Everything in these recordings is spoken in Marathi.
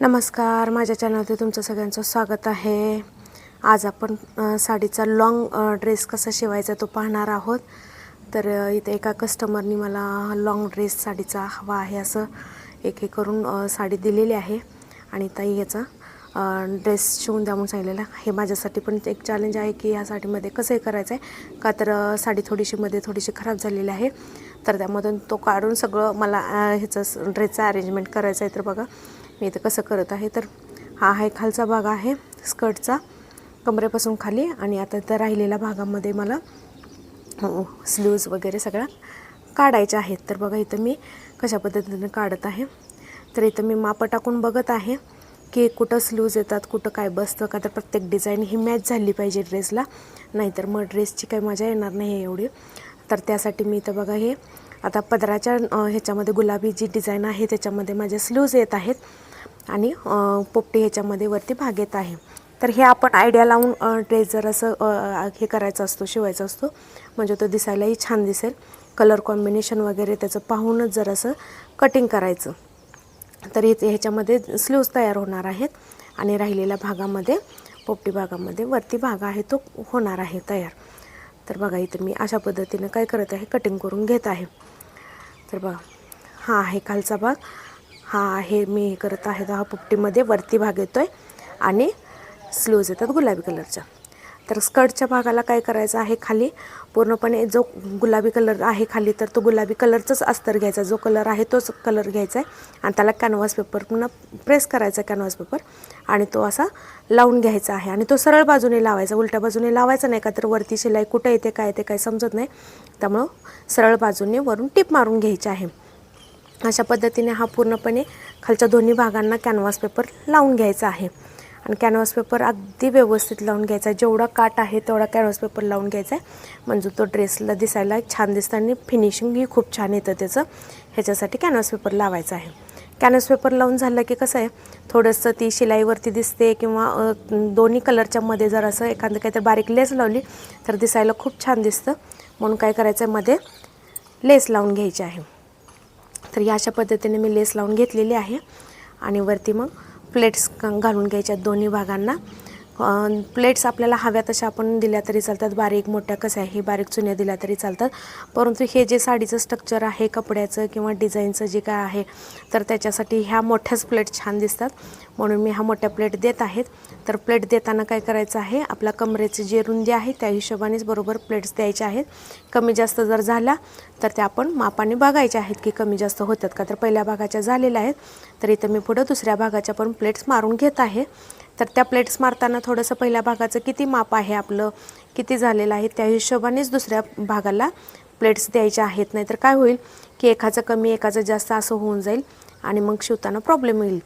नमस्कार माझ्या चॅनलमध्ये तुमचं सगळ्यांचं स्वागत आहे. आज आपण साडीचा लाँग ड्रेस कसा शिवायचा तो पाहणार आहोत. तर इथे एका कस्टमरनी मला लाँग ड्रेस साडीचा हवा आहे असं एक हे करून साडी दिलेली आहे. आणि ताई याचा ड्रेस शिवून द्या म्हणून सांगितलेला हे माझ्यासाठी पण एक चॅलेंज आहे की या साडीमध्ये कसं हे करायचं आहे का तर साडी थोडीशी मध्ये थोडीशी खराब झालेली आहे. तर त्यामधून तो काढून सगळं मला ह्याचं ड्रेसचा अरेंजमेंट करायचं आहे तर बघा. मी इथं कसं करत आहे तर हा आहे खालचा भाग आहे स्कर्टचा कमरेपासून खाली आणि आता त्या राहिलेल्या भागामध्ये मला स्लीव्ज वगैरे सगळ्या काढायच्या आहेत. तर बघा इथं मी कशा पद्धतीने काढत आहे. तर इथं मी मापं टाकून बघत आहे की कुठं स्लूज येतात कुठं काय बसतं का तर प्रत्येक डिझाईन ही मॅच झाली पाहिजे ड्रेसला नाहीतर मग ड्रेसची काही मजा येणार नाही एवढी. तर त्यासाठी मी इथं बघा हे आता पदराच्या ह्याच्यामध्ये गुलाबी जी डिझाईन आहे त्याच्यामध्ये माझे स्लूज येत आहेत. आणि पोपटी ह्याच्यामध्ये वरती भाग येत आहे. तर हे आपण आयडिया लावून ड्रेस जर असं हे करायचा असतो शिवायचा असतो. म्हणजे तो दिसायलाही छान दिसेल. कलर कॉम्बिनेशन वगैरे त्याचं पाहूनच जर असं कटिंग करायचं. तर हे ह्याच्यामध्ये स्लीव्ज तयार होणार आहेत आणि राहिलेल्या भागामध्ये पोपटी भागामध्ये वरती भाग आहे तो होणार आहे तयार. तर बघा इथं मी अशा पद्धतीनं काय करत आहे कटिंग करून घेत आहे. तर बघा हा आहे खालचा भाग. हा आहे मी हे करत आहे. हा पुपटीमध्ये वरती भाग येतो आहे आणि स्लीव्ज येतात गुलाबी कलरच्या. तर स्कर्टच्या भागाला काय करायचं आहे खाली? पूर्णपणे जो गुलाबी कलर आहे खाली तर तो गुलाबी कलरचाच अस्तर घ्यायचा. जो कलर आहे तोच कलर घ्यायचा आहे. आणि त्याला कॅनव्हास पेपर पुन्हा प्रेस करायचा कॅनव्हास पेपर आणि तो असा लावून घ्यायचा आहे. आणि तो सरळ बाजूने लावायचा. उलट्या बाजूने लावायचा नाही का तर वरती शिलाई कुठं येते काय येते काय समजत नाही. त्यामुळं सरळ बाजूने वरून टिप मारून घ्यायची आहे. अशा पद्धतीने हा पूर्णपणे खालच्या दोन्ही भागांना कॅनव्हास पेपर लावून घ्यायचा आहे. आणि कॅनव्हास पेपर अगदी व्यवस्थित लावून घ्यायचा आहे. जेवढा काट आहे तेवढा कॅनव्हास पेपर लावून घ्यायचा आहे. म्हणजे तो ड्रेसला दिसायला छान दिसतं आणि फिनिशिंगही खूप छान येतं त्याचं. ह्याच्यासाठी कॅनव्हास पेपर लावायचा आहे. कॅनव्हास पेपर लावून झालं की कसं आहे थोडंसं ती शिलाईवरती दिसते किंवा दोन्ही कलरच्या मध्ये जर असं एखादं काहीतरी बारीक लेस लावली तर दिसायला खूप छान दिसतं. म्हणून काय करायचं आहे मध्ये लेस लावून घ्यायची आहे. तर या अशा पद्धतीने मी लेस लावून घेतलेली आहे. आणि वरती मग प्लेट्स घालून घ्यायच्या दोन्ही भागांना. प्लेट्स आपल्याला हव्या तशा आपण दिल्या तरी चालतात. बारीक मोठ्या कसं आहे हे बारीक चुन्या दिल्या तरी चालतात. परंतु हे जे साडीचं स्ट्रक्चर आहे कपड्याचं किंवा डिझाईनचं जे काय आहे तर त्याच्यासाठी ह्या मोठ्याच प्लेट छान दिसतात. म्हणून मी ह्या मोठ्या प्लेट देत आहेत. तर प्लेट देताना काय करायचं आहे? आपला कमरेची जे रुंदी आहे त्या हिशोबानेच बरोबर प्लेट्स द्यायच्या आहेत. कमी जास्त जर झाला तर त्या आपण मापाने बघायच्या आहेत की कमी जास्त होतात का. तर पहिल्या भागाच्या झालेल्या आहेत. तर इथं मी पुढं दुसऱ्या भागाच्या पण प्लेट्स मारून घेत आहे. तर त्या प्लेट्स मारताना थोडंसं पहिल्या भागाचं किती माप आहे आपलं किती झालेलं आहे त्या हिशोबानेच दुसऱ्या भागाला प्लेट्स द्यायच्या आहेत. नाहीतर काय होईल की एकाचं कमी एकाचं जास्त असं होऊन जाईल आणि मग शिवताना प्रॉब्लेम येईल.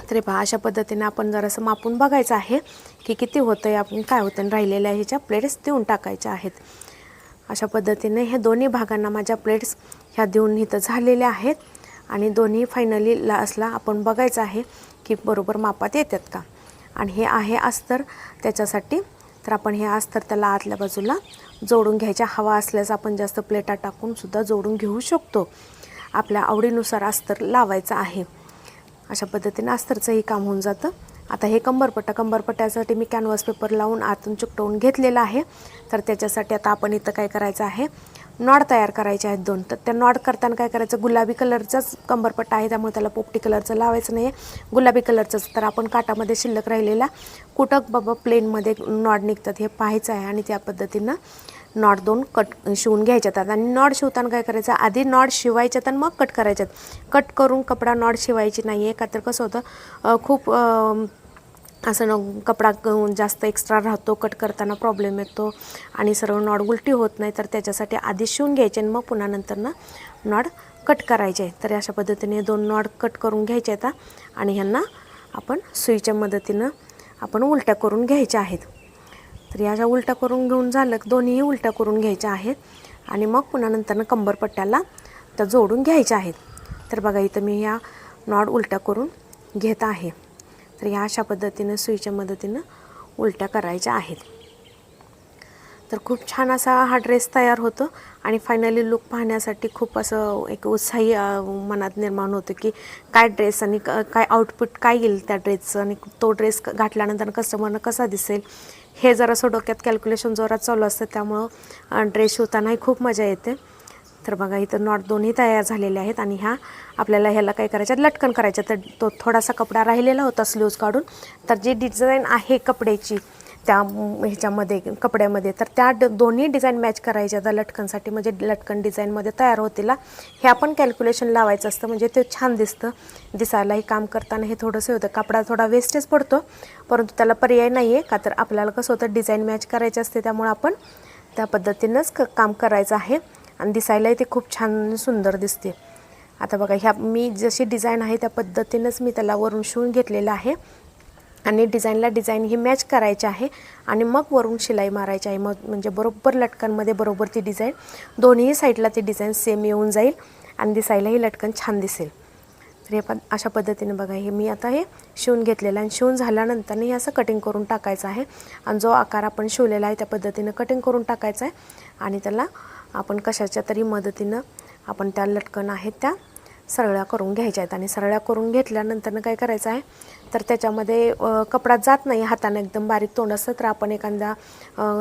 तरी पहा अशा पद्धतीने आपण जरासं मापून बघायचं आहे की किती होतं आहे आपण काय होतं आणि राहिलेल्या ह्याच्या प्लेट्स देऊन टाकायच्या आहेत. अशा पद्धतीने ह्या दोन्ही भागांना माझ्या प्लेट्स ह्या देऊन इथं झालेल्या आहेत. आणि दोन्ही फायनली लास्टला आपण बघायचं आहे की बरोबर मापात येतात का. आणि हे आहे अस्तर त्याच्यासाठी तर आपण हे अस्तर त्याला आतल्या बाजूला जोडून घ्यायच्या. हवा असल्यास आपण जास्त प्लेटा टाकूनसुद्धा जोडून घेऊ शकतो. आपल्या आवडीनुसार अस्तर लावायचं आहे. अशा पद्धतीने अस्तरचंही काम होऊन जातं. आता हे कंबरपट्टा कंबरपट्ट्यासाठी मी कॅनव्हास पेपर लावून आतून चिकटवून घेतलेला आहे. तर त्याच्यासाठी आता आपण इथं काय करायचं आहे? नॉड तयार करायचे आहेत दोन. तर त्या नॉड करताना काय करायचं? गुलाबी कलरचाच कंबरपट्टा आहे त्यामुळे त्याला पोपटी कलरचं लावायचं नाही आहे गुलाबी कलरचंच. तर आपण काटामध्ये शिल्लक राहिलेला कुठं बाबा प्लेनमध्ये नॉड निघतात हे पाहायचं आहे आणि त्या पद्धतीनं नॉट दोन कट शिवून घ्यायच्यात. आणि नॉट शिवताना काय करायचं? आधी नॉट शिवायच्यात आणि मग कट करायच्यात. कट करून कपडा नॉट शिवायची नाही आहे का तर कसं होतं खूप असं न कपडा जास्त एक्स्ट्रा राहतो कट करताना प्रॉब्लेम येतो आणि सर्व नॉड उलटी होत नाही तर त्याच्यासाठी आधी शिवून घ्यायचे आणि मग पुन्हा नंतरनं नॉड कट करायचे. तर अशा पद्धतीने दोन नॉड कट करून घ्यायचे आता आणि ह्यांना आपण सुईच्या मदतीनं आपण उलट्या करून घ्यायच्या आहेत. तर या ज्या उलट्या करून घेऊन झालं की दोन्हीही उलट्या करून घ्यायच्या आहेत. आणि मग पुन्हा नंतरनं कंबरपट्ट्याला त्या जोडून घ्यायच्या आहेत. तर बघा इथं मी ह्या नॉड उलट्या करून घेत आहे. तर ह्या अशा पद्धतीनं सुईच्या मदतीनं उलट्या करायच्या आहेत. तर खूप छान असा हा ड्रेस तयार होतो. आणि फायनली लुक पाहण्यासाठी खूप असं एक उत्साही मनात निर्माण होतं की काय ड्रेस आणि क- काय आउटपुट काय येईल त्या ड्रेसचं आणि तो ड्रेस घातल्यानंतर कस्टमरनं कसा दिसेल? हे जरासं डोक्यात कॅल्क्युलेशन जोरात चालू असतं त्यामुळं ड्रेस शिवतानाही खूप मजा येते. तर बघा इथं नॉट दोन्ही तयार झालेले आहेत आणि ह्या आपल्याला ह्याला काय करायच्या लटकन करायचं तर तो थोडासा कपडा राहिलेला होता स्लीव्ज काढून. तर जी डिझाईन आहे कपड्याची त्या ह्याच्यामध्ये कपड्यामध्ये. तर त्या ड दोन्ही डिझाईन मॅच करायच्या त्या लटकनसाठी. म्हणजे लटकन डिझाईनमध्ये तयार होतील. हे आपण कॅल्क्युलेशन लावायचं असतं. म्हणजे ते छान दिसतं. दिसायलाही काम करताना हे थोडंसं होतं. कपडा थोडा वेस्टेज पडतो. परंतु त्याला पर्याय नाही आहे का तर आपल्याला कसं होतं डिझाईन मॅच करायची असते. त्यामुळे आपण त्या पद्धतीनंच क काम करायचं आहे. आणि दिसायलाही ते खूप छान सुंदर दिसते. आता बघा ह्या मी जशी डिझाईन आहे त्या पद्धतीनंच मी त्याला वरून शिवून घेतलेलं आहे. आणि डिझाईनला डिझाईन ही मॅच करायची आहे आणि मग वरून शिलाई मारायची आहे. मग म्हणजे बरोबर लटकनमध्ये बरोबर ती डिझाईन. दोन्ही साईडला ती डिझाईन सेम येऊन जाईल आणि दिसायलाही लटकन छान दिसेल. तर हे पण अशा पद्धतीने बघा हे मी आता हे शिवून घेतलेलं आणि शिवून झाल्यानंतर हे असं कटिंग करून टाकायचं आहे. आणि जो आकार आपण शिवलेला आहे त्या पद्धतीनं कटिंग करून टाकायचा आहे. आणि त्याला आपण कशाच्या तरी मदतीनं आपण त्या लटकन आहेत त्या सरळ्या करून घ्यायच्या आहेत. आणि सरळ्या करून घेतल्यानंतर काय करायचं आहे? तर त्याच्यामध्ये कपडा जात नाही हाताने एकदम बारीक तोंड असतं तर आपण एखादा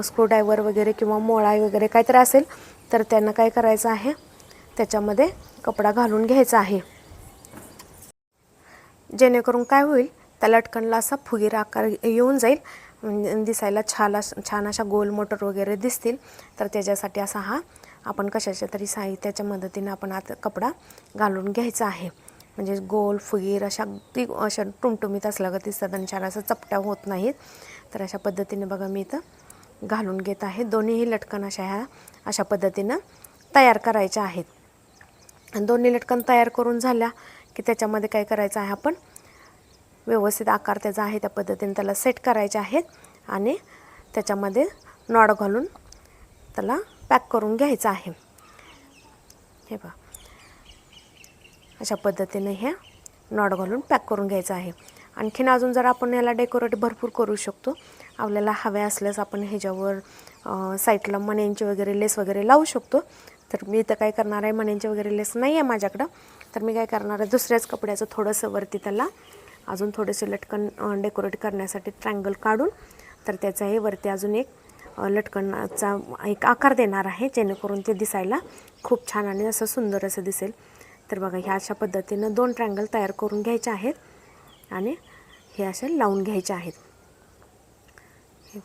स्क्रूड्रायव्हर वगैरे किंवा मोळाई वगैरे काहीतरी असेल तर त्यांना काय करायचं आहे? त्याच्यामध्ये कपडा घालून घ्यायचा आहे. जेणेकरून काय होईल? त्या लटकनला असा फुगीर आकार येऊन जाईल. दिसायला छान छान अशा गोल मोटर वगैरे दिसतील. तर त्याच्यासाठी असा हा आपण कशाच्या तरी साहित्याच्या मदतीने आपण आता कपडा घालून घ्यायचा आहे. म्हणजे गोल फुगीर अशा अगदी अशा टुमटुमीत असल्यागत दिसतात आणि छान असं चपट्या होत नाहीत. तर अशा पद्धतीने बघा मी इथं घालून घेत आहे. दोन्हीही लटकन अशा ह्या अशा पद्धतीनं तयार करायच्या आहेत. आणि दोन्ही लटकन तयार करून झाल्या की त्याच्यामध्ये काय करायचं आहे आपण व्यवस्थित आकार त्याचा आहे त्या पद्धतीने त्याला सेट करायचे आहेत. आणि त्याच्यामध्ये नॉड घालून त्याला पॅक करून घ्यायचं आहे. हे बघा. अशा पद्धतीने हे नॉट घालून पॅक करून घ्यायचं आहे. आणखीन अजून जर आपण याला डेकोरेट भरपूर करू शकतो आपल्याला हव्या असल्यास आपण ह्याच्यावर साईटला साईडला मण्यांची वगैरे लेस वगैरे लावू शकतो. तर मी इथं काय करणार आहे मण्यांची वगैरे लेस नाही आहे माझ्याकडं. तर मी काय करणार आहे दुसऱ्याच कपड्याचं थोडंसं वरती त्याला अजून थोडेसे लटकन डेकोरेट करण्यासाठी ट्रँगल काढून तर त्याचाही वरती अजून एक लटकणाचा एक आकार देणार आहे जेणेकरून ते दिसायला खूप छान आणि असं सुंदर असं दिसेल. तर बघा ह्या अशा पद्धतीनं दोन ट्रँगल तयार करून घ्यायचे आहेत आणि हे असे लावून घ्यायचे आहेत. हे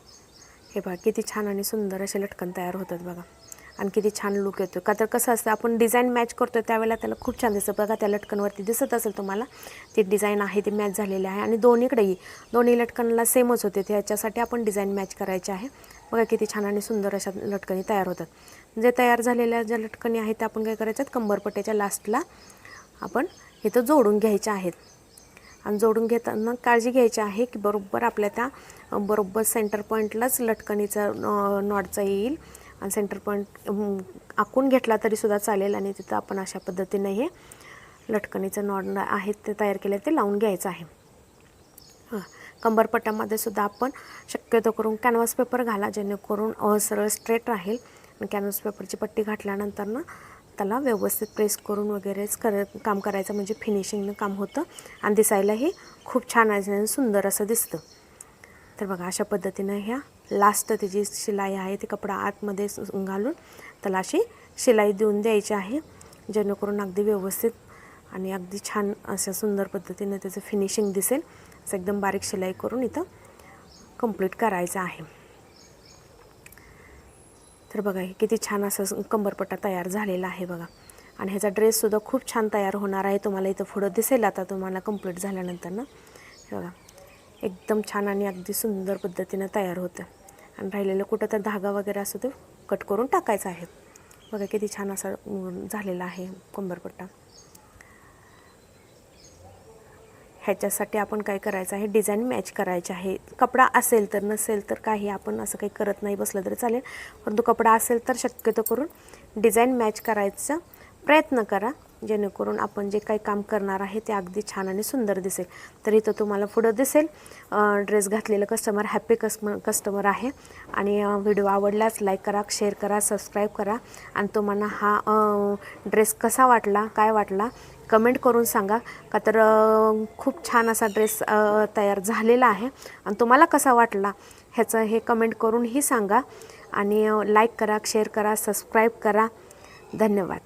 हे बघा किती छान आणि सुंदर असे लटकन तयार होतात बघा. आणि किती छान लुक येतो का तर कसं असतं आपण डिझाईन मॅच करतो त्यावेळेला त्याला खूप छान दिसतं. बघा त्या लटकनवरती दिसत असेल तुम्हाला ती डिझाईन आहे ती मॅच झालेली आहे. आणि दोन्हीकडेही दोन्ही लटकनला सेमच होते. त्याच्यासाठी आपण डिझाईन मॅच करायची आहे. बघा किती छान आणि सुंदर अशा लटकणी तयार होतात. जे तयार झालेल्या ज्या लटकणी आहेत त्या आपण काय करायच्यात? कंबरपट्ट्याच्या लास्टला आपण इथं जोडून घ्यायच्या आहेत. आणि जोडून घेताना काळजी घ्यायची आहे की बरोबर आपल्या त्या बरोबर सेंटर पॉईंटलाच लटकणीचा नॉडचा येईल. आणि सेंटर पॉईंट आखून घेतला तरीसुद्धा चालेल आणि तिथं आपण अशा पद्धतीने हे लटकणीचं नॉड आहेत ते तयार केले ते लावून घ्यायचं आहे. हां. कंबरपट्ट्यामध्ये सुद्धा आपण शक्यतो करून कॅनव्हास पेपर घाला जेणेकरून सरळ स्ट्रेट राहील. आणि कॅनव्हास पेपरची पट्टी घातल्यानंतर ना त्याला व्यवस्थित प्रेस करून वगैरेच कर काम करायचं म्हणजे फिनिशिंगनं काम होतं. आणि दिसायलाही खूप छान आणि सुंदर असं दिसतं. तर बघा अशा पद्धतीनं ह्या लास्ट त्याची शिलाई आहे ती कपडा आतमध्ये घालून त्याला अशी शिलाई देऊन द्यायची आहे. जेणेकरून अगदी व्यवस्थित आणि अगदी छान अशा सुंदर पद्धतीनं त्याचं फिनिशिंग दिसेल. असं एकदम बारीक शिलाई करून इथं कंप्लीट करायचं आहे. तर बघा हे किती छान असं कंबरपट्टा तयार झालेला आहे बघा. आणि ह्याचा ड्रेससुद्धा खूप छान तयार होणार आहे. तुम्हाला इथं पुढं दिसेल आता तुम्हाला कंप्लीट झाल्यानंतर ना. बघा एकदम छान आणि अगदी सुंदर पद्धतीनं तयार होतं. आणि राहिलेलं कुठं तर धागा वगैरे असं तो कट करून टाकायचा आहे. बघा किती छान असा झालेला आहे कंबरपट्टा. ह्याच्यासाठी आपण काय करायचं आहे? डिझाईन मॅच करायची आहे. कपडा असेल तर नसेल तर काही आपण असं काही करत नाही बसलं तरी चालेल. परंतु कपडा असेल तर शक्यतो करून डिझाईन मॅच करायचा प्रयत्न करा. जेणेकरून आपण जे काही काम करणार आहे ते अगदी छान आणि सुंदर दिसेल. तर इथं तुम्हाला पुढं दिसेल ड्रेस घातलेलं कस्टमर हॅपी कस्म कस्टमर आहे. आणि व्हिडिओ आवडल्यास लाईक करा शेअर करा सबस्क्राईब करा. आणि तुम्हाला हा ड्रेस कसा वाटला काय वाटला कमेंट करून सांगा का तर खूप छान असा ड्रेस तयार झालेला आहे. आणि तुम्हाला कसा वाटला ह्याचं हे कमेंट करूनही सांगा आणि लाईक करा शेअर करा सबस्क्राईब करा. धन्यवाद.